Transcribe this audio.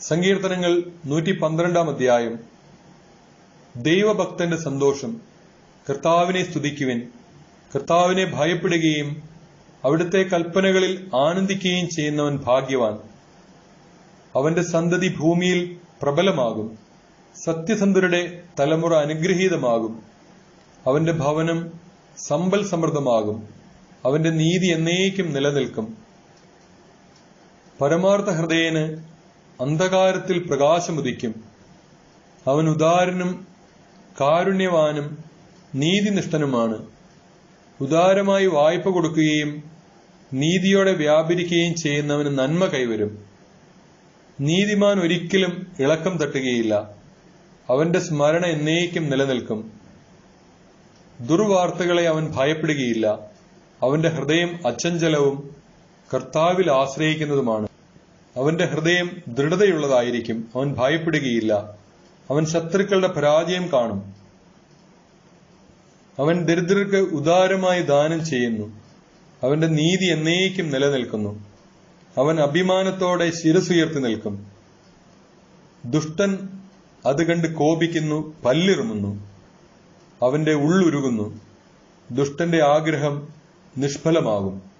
സങ്കീർത്തനങ്ങൾ നൂറ്റി പന്ത്രണ്ടാം അധ്യായം. ദൈവഭക്തന്റെ സന്തോഷം കർത്താവിനെ സ്തുതിക്കുവിൻ. കർത്താവിനെ ഭയപ്പെടുകയും അവിടുത്തെ കൽപ്പനകളിൽ ആനന്ദിക്കുകയും ചെയ്യുന്നവൻ ഭാഗ്യവാൻ. അവന്റെ സന്തതി ഭൂമിയിൽ പ്രബലമാകും. സത്യസന്ധരുടെ തലമുറ അനുഗ്രഹീതമാകും. അവന്റെ ഭവനം സമ്പൽ സമൃദ്ധമാകും. അവന്റെ നീതി എന്നേക്കും നിലനിൽക്കും. പരമാർത്ഥ ഹൃദയന് അന്ധകാരത്തിൽ പ്രകാശമുദിക്കും. അവൻ ഉദാരനും കാരുണ്യവാനും നീതിനിഷ്ഠനുമാണ്. ഉദാരമായി വായ്പ കൊടുക്കുകയും നീതിയോടെ വ്യാപരിക്കുകയും ചെയ്യുന്നവന് നന്മ കൈവരും. നീതിമാൻ ഒരിക്കലും ഇളക്കം തട്ടുകയില്ല. അവന്റെ സ്മരണ എന്നേക്കും നിലനിൽക്കും. ദുർവാർത്തകളെ അവൻ ഭയപ്പെടുകയില്ല. അവന്റെ ഹൃദയം അച്ചഞ്ചലവും കർത്താവിൽ ആശ്രയിക്കുന്നതുമാണ്. അവന്റെ ഹൃദയം ദൃഢതയുള്ളതായിരിക്കും. അവൻ ഭയപ്പെടുകയില്ല. അവൻ ശത്രുക്കളുടെ പരാജയം കാണും. അവൻ ദരിദ്രർക്ക് ഉദാരമായി ദാനം ചെയ്യുന്നു. അവന്റെ നീതി എന്നേക്കും നിലനിൽക്കുന്നു. അവൻ അഭിമാനത്തോടെ ശിരസുയർത്തി നിൽക്കും. ദുഷ്ടൻ അത് കണ്ട് കോപിക്കുന്നു പല്ലിറുമുന്നു. അവന്റെ ഉള്ളുരുകുന്നു. ദുഷ്ടന്റെ ആഗ്രഹം നിഷ്ഫലമാകും.